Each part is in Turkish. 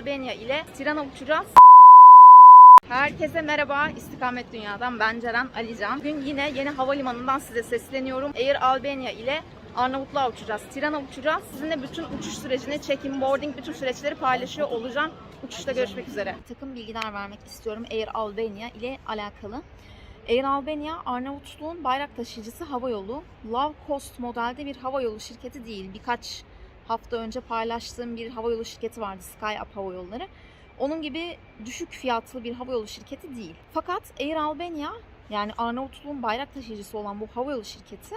Albania ile Tirana uçacağız. Herkese merhaba. İstikamet Dünya'dan ben Ceren Alican. Bugün yine yeni havalimanından size sesleniyorum. Air Albania ile Arnavutluğa uçacağız. Tirana uçacağız. Sizinle bütün uçuş sürecini, check-in, boarding bütün süreçleri paylaşıyor olacağım. Uçuşta görüşmek üzere. Takım bilgiler vermek istiyorum Air Albania ile alakalı. Air Albania, Arnavutluğun bayrak taşıyıcısı havayolu. Low cost modelde bir havayolu şirketi değil. Birkaç hafta önce paylaştığım bir havayolu şirketi vardı, SkyUp Havayolları. Onun gibi düşük fiyatlı bir havayolu şirketi değil. Fakat Air Albania yani Arnavutluğun bayrak taşıyıcısı olan bu havayolu şirketi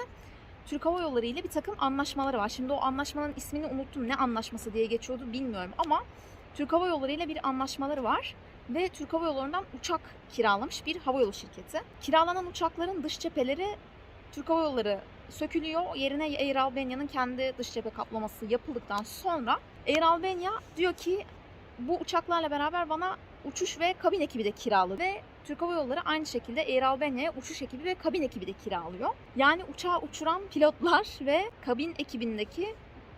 Türk Hava Yolları ile bir takım anlaşmaları var. Şimdi o anlaşmanın ismini unuttum. Ne anlaşması diye geçiyordu bilmiyorum ama Türk Hava Yolları ile bir anlaşmaları var ve Türk Hava Yolları'ndan uçak kiralamış bir havayolu şirketi. Kiralanan uçakların dış cepheleri Türk Hava Yolları sökülüyor. Yerine Air Albania'nın kendi dış cephe kaplaması yapıldıktan sonra Air Albania diyor ki bu uçaklarla beraber bana uçuş ve kabin ekibi de kiralı ve Türk Hava Yolları aynı şekilde Air Albania'ya uçuş ekibi ve kabin ekibi de kiralıyor. Yani uçağı uçuran pilotlar ve kabin ekibindeki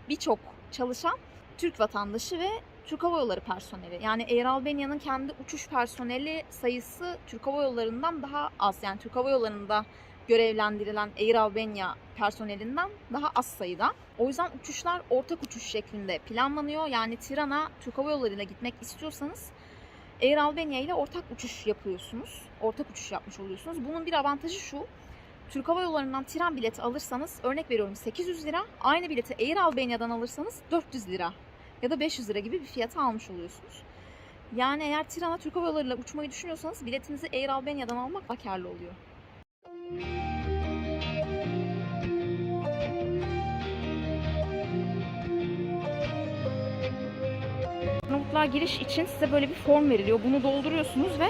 birçok çalışan Türk vatandaşı ve Türk Hava Yolları personeli. Yani Air Albania'nın kendi uçuş personeli sayısı Türk Hava Yolları'ndan daha az. Yani Türk Hava Yolları'nda görevlendirilen Air Albania personelinden daha az sayıda. O yüzden uçuşlar ortak uçuş şeklinde planlanıyor. Yani Tirana Türk Hava Yolları ile gitmek istiyorsanız Air Albania ile ortak uçuş yapıyorsunuz. Ortak uçuş yapmış oluyorsunuz. Bunun bir avantajı şu. Türk Hava Yolları'ndan tren bileti alırsanız örnek veriyorum 800 lira. Aynı bileti Air Albania'dan alırsanız 400 lira ya da 500 lira gibi bir fiyata almış oluyorsunuz. Yani eğer Tirana Türk Hava Yolları ile uçmayı düşünüyorsanız biletinizi Air Albania'dan almak daha oluyor. Arnavutluğa giriş için size böyle bir form veriliyor. Bunu dolduruyorsunuz ve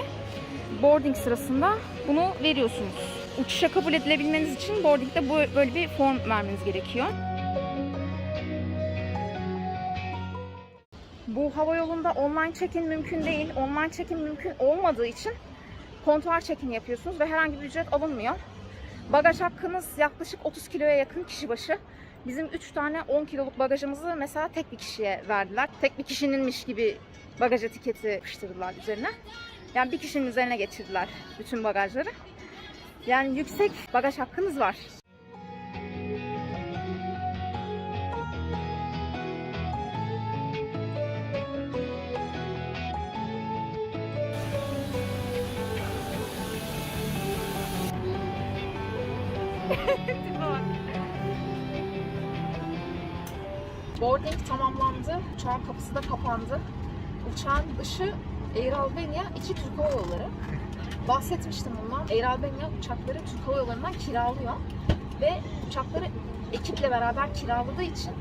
boarding sırasında bunu veriyorsunuz. Uçuşa kabul edilebilmeniz için boardingde böyle bir form vermeniz gerekiyor. Bu hava yolunda online check-in mümkün değil. Online check-in mümkün olmadığı için kontuar check-in yapıyorsunuz ve herhangi bir ücret alınmıyor. Bagaj hakkınız yaklaşık 30 kiloya yakın kişi başı. Bizim 3 tane 10 kiloluk bagajımızı mesela tek bir kişiye verdiler. Tek bir kişininmiş gibi bagaj etiketi yapıştırdılar üzerine. Yani bir kişinin üzerine geçirdiler bütün bagajları. Yani yüksek bagaj hakkınız var. Boarding tamamlandı. Uçağın kapısı da kapandı. Uçağın dışı Air Albania, içi Türk Hava Yolları. Bahsetmiştim bundan. Air Albania uçakları Türk Hava Yolları'ndan kiralıyor. Ve uçakları ekiple beraber kiraladığı için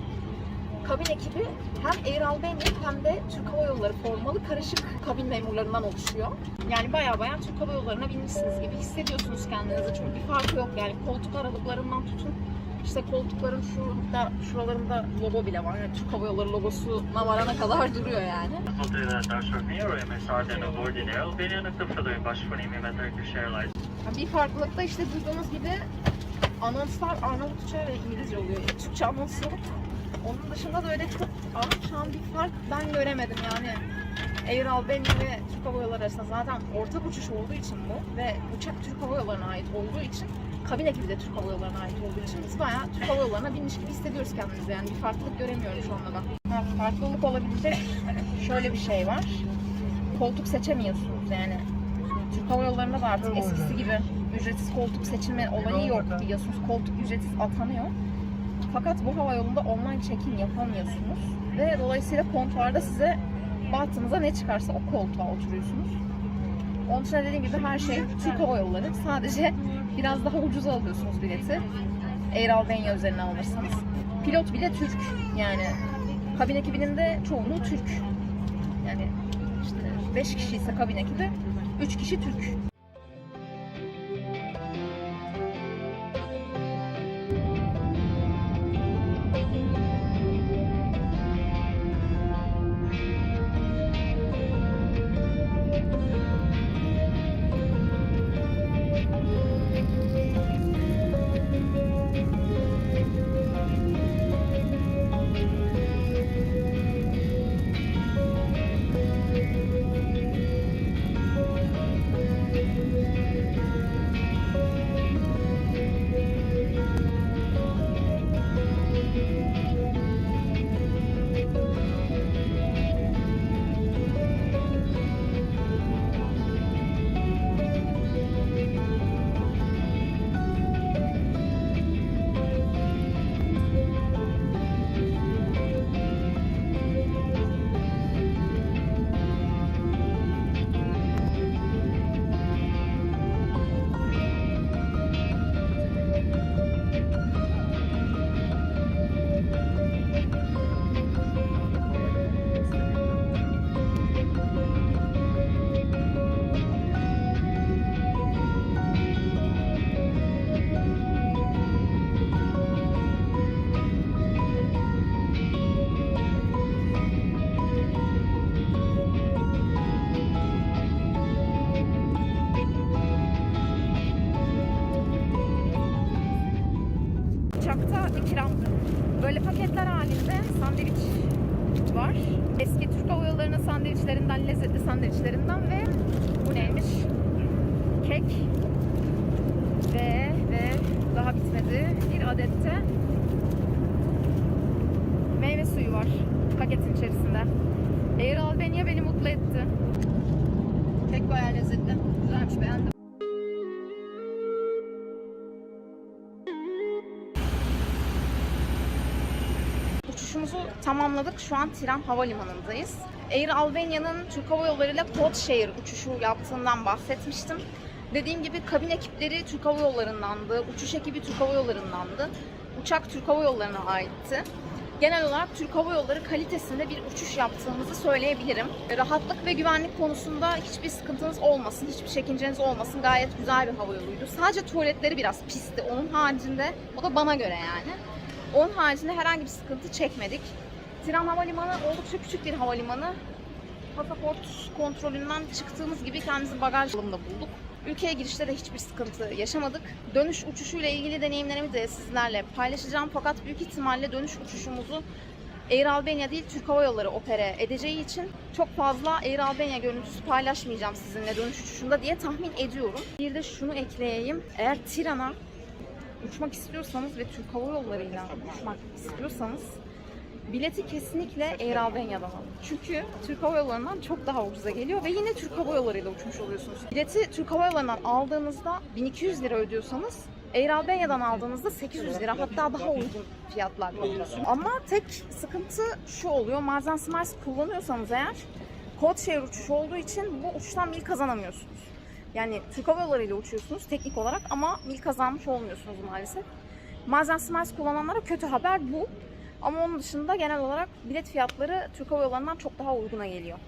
kabin ekibi hem Air Albania hem de Türk Hava Yolları formalı karışık kabin memurlarından oluşuyor. Yani baya baya Türk Hava Yolları'na binmişsiniz gibi hissediyorsunuz kendinizi. Çünkü bir farkı yok yani koltuk aralıklarından tutun işte koltukların şurada, şuralarında logo bile var. Yani Türk Hava Yolları logosuna varana kadar duruyor yani. Bir farklılık da işte duyduğunuz gibi anonslar Arnavutça ve İngilizce oluyor. Türkçe anons yok. Onun dışında da öyle çok an bir fark ben göremedim yani. Air Albania ve Türk Hava Yolları arasında zaten ortak uçuş olduğu için bu ve uçak Türk Hava Yolları'na ait olduğu için kabin ekibi de Türk Hava Yolları'na ait olduğu için biz bayağı Türk Hava Yolları'na binmiş gibi hissediyoruz kendimizi yani bir farklılık göremiyorum şu anda ben. Ha, farklılık olabilecek şöyle bir şey var. Koltuk seçemiyorsunuz yani. Türk Hava Yolları'nda da artık eskisi gibi ücretsiz koltuk seçilme olayı yok biliyorsunuz. Koltuk ücretsiz atanıyor. Fakat bu hava yolunda online check-in yapamıyorsunuz. Ve dolayısıyla kontuarda size bahtınıza ne çıkarsa o koltuğa oturuyorsunuz. Onun için de dediğim gibi her şey Türk Hava Yolları. Sadece biraz daha ucuza alıyorsunuz bileti. Air Albania üzerine alırsanız. Pilot bile Türk. Yani kabin ekibinin çoğunluğu Türk. Yani işte 5 kişi ise kabin ekibi, 3 kişi Türk. Halinde sandviç var. Eski Türk Hava Yolları'nın sandviçlerinden, lezzetli sandviçlerinden ve bu neymiş? Kek ve ve daha bitmedi. Bir adette meyve suyu var paketin içerisinde. Air Albania beni mutlu etti. Kek bayağı lezzetli. Güzelmiş beğendim. Tamamladık. Şu an Tiran Havalimanı'ndayız. Air Albania'nın Türk Hava Yolları ile Codeshare uçuşu yaptığından bahsetmiştim. Dediğim gibi kabin ekipleri Türk Hava Yolları'ndandı. Uçuş ekibi Türk Hava Yolları'ndandı. Uçak Türk Hava Yolları'na aitti. Genel olarak Türk Hava Yolları kalitesinde bir uçuş yaptığımızı söyleyebilirim. Rahatlık ve güvenlik konusunda hiçbir sıkıntınız olmasın, hiçbir çekinceniz olmasın. Gayet güzel bir hava yoluydu. Sadece tuvaletleri biraz pisti. Onun haricinde, o da bana göre yani. Onun haricinde herhangi bir sıkıntı çekmedik. Tiran Havalimanı oldukça küçük bir havalimanı. Pasaport kontrolünden çıktığımız gibi kendimizi bagaj yolunda bulduk. Ülkeye girişte de hiçbir sıkıntı yaşamadık. Dönüş uçuşuyla ilgili deneyimlerimi de sizlerle paylaşacağım. Fakat büyük ihtimalle dönüş uçuşumuzu Air Albania değil Türk Hava Yolları opere edeceği için çok fazla Air Albania görüntüsü paylaşmayacağım sizinle dönüş uçuşunda diye tahmin ediyorum. Bir de şunu ekleyeyim. Eğer Tiran'a uçmak istiyorsanız ve Türk Hava Yolları'yla uçmak istiyorsanız bileti kesinlikle Air Albania'dan alın. Çünkü Türk Hava Yolları'ndan çok daha ucuza geliyor ve yine Türk Hava Yolları'yla uçmuş oluyorsunuz. Bileti Türk Hava Yolları'ndan aldığınızda 1200 lira ödüyorsanız Air Albania'dan aldığınızda 800 lira hatta daha uygun fiyatlar alıyorsunuz. Ama tek sıkıntı şu oluyor. Mazen Smiles kullanıyorsanız eğer Codeshare uçuşu olduğu için bu uçuştan mil kazanamıyorsunuz. Yani Türk Hava Yolları ile uçuyorsunuz teknik olarak ama mil kazanmış olmuyorsunuz maalesef. Mazen Smiles kullananlara kötü haber bu. Ama onun dışında genel olarak bilet fiyatları Türk Hava Yolları'ndan çok daha uyguna geliyor.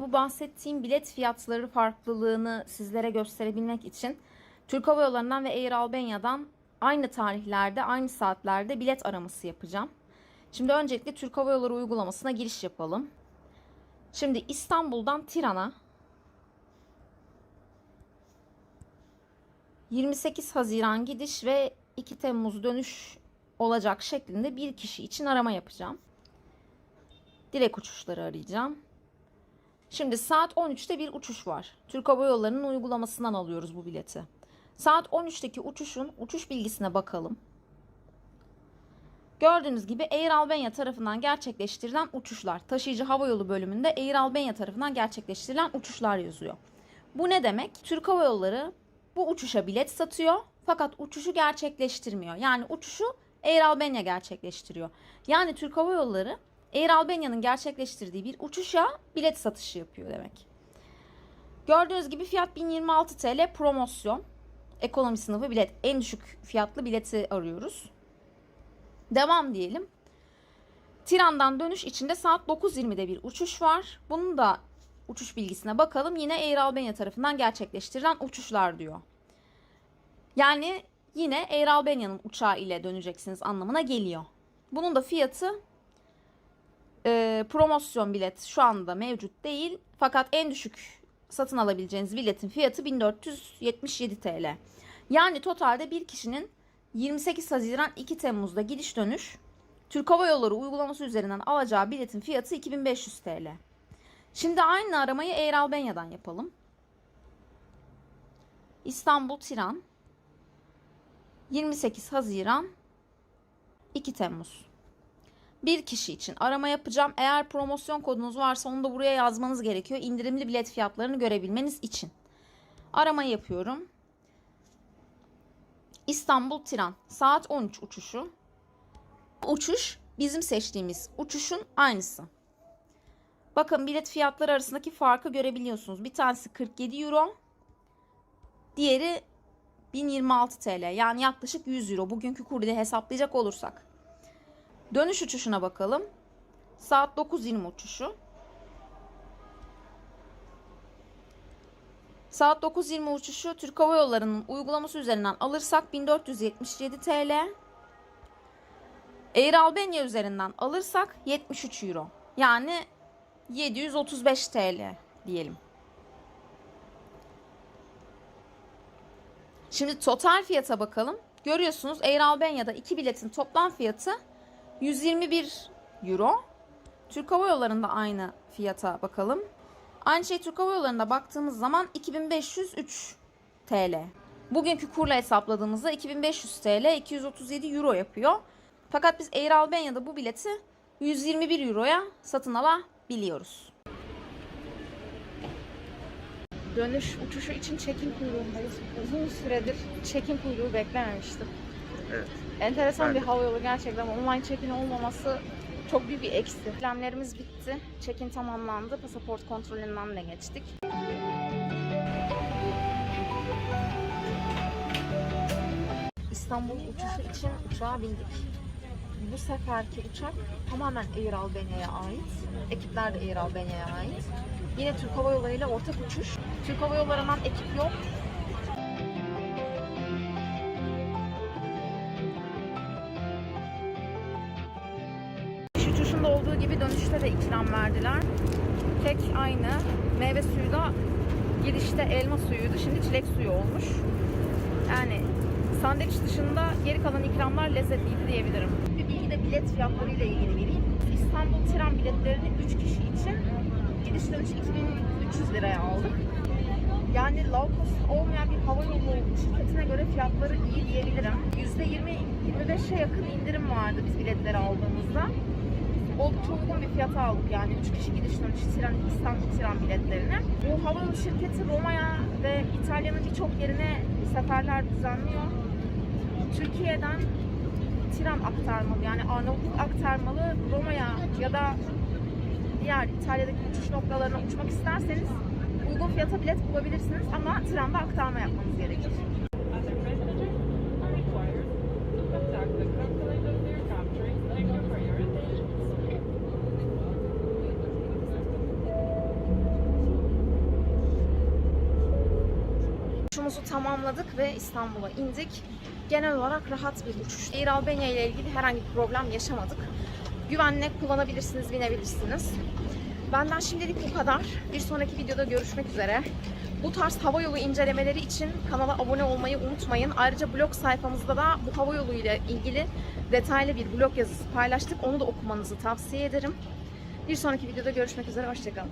Bu bahsettiğim bilet fiyatları farklılığını sizlere gösterebilmek için Türk Hava Yolları'ndan ve Air Albania'dan aynı tarihlerde, aynı saatlerde bilet araması yapacağım. Şimdi öncelikle Türk Hava Yolları uygulamasına giriş yapalım. Şimdi İstanbul'dan Tiran'a 28 Haziran gidiş ve 2 Temmuz dönüş olacak şeklinde bir kişi için arama yapacağım. Direkt uçuşları arayacağım. Şimdi saat 13'te bir uçuş var. Türk Hava Yolları'nın uygulamasından alıyoruz bu bileti. Saat 13'teki uçuşun uçuş bilgisine bakalım. Gördüğünüz gibi Air Albania tarafından gerçekleştirilen uçuşlar. Taşıyıcı hava yolu bölümünde Air Albania tarafından gerçekleştirilen uçuşlar yazıyor. Bu ne demek? Türk Hava Yolları bu uçuşa bilet satıyor fakat uçuşu gerçekleştirmiyor. Yani uçuşu Air Albania gerçekleştiriyor. Yani Türk Hava Yolları Air Albania'nın gerçekleştirdiği bir uçuşa bilet satışı yapıyor demek. Gördüğünüz gibi fiyat 1026 TL promosyon. Ekonomi sınıfı bilet. En düşük fiyatlı bileti arıyoruz. Devam diyelim. Tiran'dan dönüş içinde saat 9.20'de bir uçuş var. Bunun da uçuş bilgisine bakalım. Yine Air Albania tarafından gerçekleştirilen uçuşlar diyor. Yani yine Air Albania'nın uçağı ile döneceksiniz anlamına geliyor. Bunun da fiyatı e, promosyon bilet şu anda mevcut değil. Fakat en düşük satın alabileceğiniz biletin fiyatı 1477 TL. Yani totalde bir kişinin 28 Haziran 2 Temmuz'da gidiş dönüş Türk Hava Yolları uygulaması üzerinden alacağı biletin fiyatı 2500 TL. Şimdi aynı aramayı Air Albania'dan yapalım. İstanbul Tiran 28 Haziran 2 Temmuz. Bir kişi için arama yapacağım. Eğer promosyon kodunuz varsa onu da buraya yazmanız gerekiyor. İndirimli bilet fiyatlarını görebilmeniz için. Arama yapıyorum. İstanbul Tiran saat 13 uçuşu. Uçuş bizim seçtiğimiz uçuşun aynısı. Bakın bilet fiyatları arasındaki farkı görebiliyorsunuz. Bir tanesi 47 euro. Diğeri 1026 TL. Yani yaklaşık 100 euro. Bugünkü kur ile hesaplayacak olursak. Dönüş uçuşuna bakalım. Saat 9.20 uçuşu. Saat 9.20 uçuşu Türk Hava Yolları'nın uygulaması üzerinden alırsak 1477 TL. Air Albania üzerinden alırsak 73 euro. Yani 735 TL diyelim. Şimdi total fiyata bakalım. Görüyorsunuz Air Albania'da iki biletin toplam fiyatı 121 euro. Türk Hava Yolları'nda aynı fiyata bakalım. Aynı şey Türk Hava Yolları'nda baktığımız zaman 2503 TL. Bugünkü kurla hesapladığımızda 2500 TL 237 euro yapıyor. Fakat biz Air Albania'da bu bileti 121 euroya satın alabiliyoruz. Dönüş uçuşu için check-in kuyruğundayız. Uzun süredir check-in kuyruğu beklememiştim. Evet. Enteresan Ben bir de. hava yolu gerçekten. Online check-in olmaması çok büyük bir eksi. İşlemlerimiz bitti. Check-in tamamlandı. Pasaport kontrolünden de geçtik. İstanbul uçuşu için uçağa bindik. Bu seferki uçak tamamen Air Albania'ya ait. Ekipler de Air Albania'ya ait. Yine Türk Hava Yolları ile ortak uçuş. Türk Hava Yolları'ndan ekip yok. Uçuşunda olduğu gibi dönüşte de ikram verdiler. Tek aynı. Meyve suyu da girişte elma suyuydu. Şimdi çilek suyu olmuş. Yani sandviç dışında geri kalan ikramlar lezzetliydi diyebilirim. Bir bilgi de bilet fiyatları ile ilgili vereyim. İstanbul tren biletlerini 3 kişi dönüş 2300 liraya aldık. Yani low cost olmayan bir hava yolu şirketine göre fiyatları iyi diyebilirim. %20-25'e yakın indirim vardı biz biletleri aldığımızda. Oldukça uygun bir fiyata aldık yani 3 kişi gidiş dönüş tren, İstanbul tren biletlerini. Bu hava yolu şirketi Roma'ya ve İtalya'nın birçok yerine seferler düzenliyor. Türkiye'den tren aktarmalı yani Arnavutluk aktarmalı Roma'ya ya da diğer İtalya'daki uçuş noktalarına uçmak isterseniz uygun fiyata bilet bulabilirsiniz ama trende aktarma yapmanız gerekir. Uçuşumuzu tamamladık ve İstanbul'a indik. Genel olarak rahat bir uçuş. Air Albania ile ilgili herhangi bir problem yaşamadık. Güvenle kullanabilirsiniz, binebilirsiniz. Benden şimdilik bu kadar. Bir sonraki videoda görüşmek üzere. Bu tarz hava yolu incelemeleri için kanala abone olmayı unutmayın. Ayrıca blog sayfamızda da bu hava yolu ile ilgili detaylı bir blog yazısı paylaştık. Onu da okumanızı tavsiye ederim. Bir sonraki videoda görüşmek üzere. Hoşçakalın.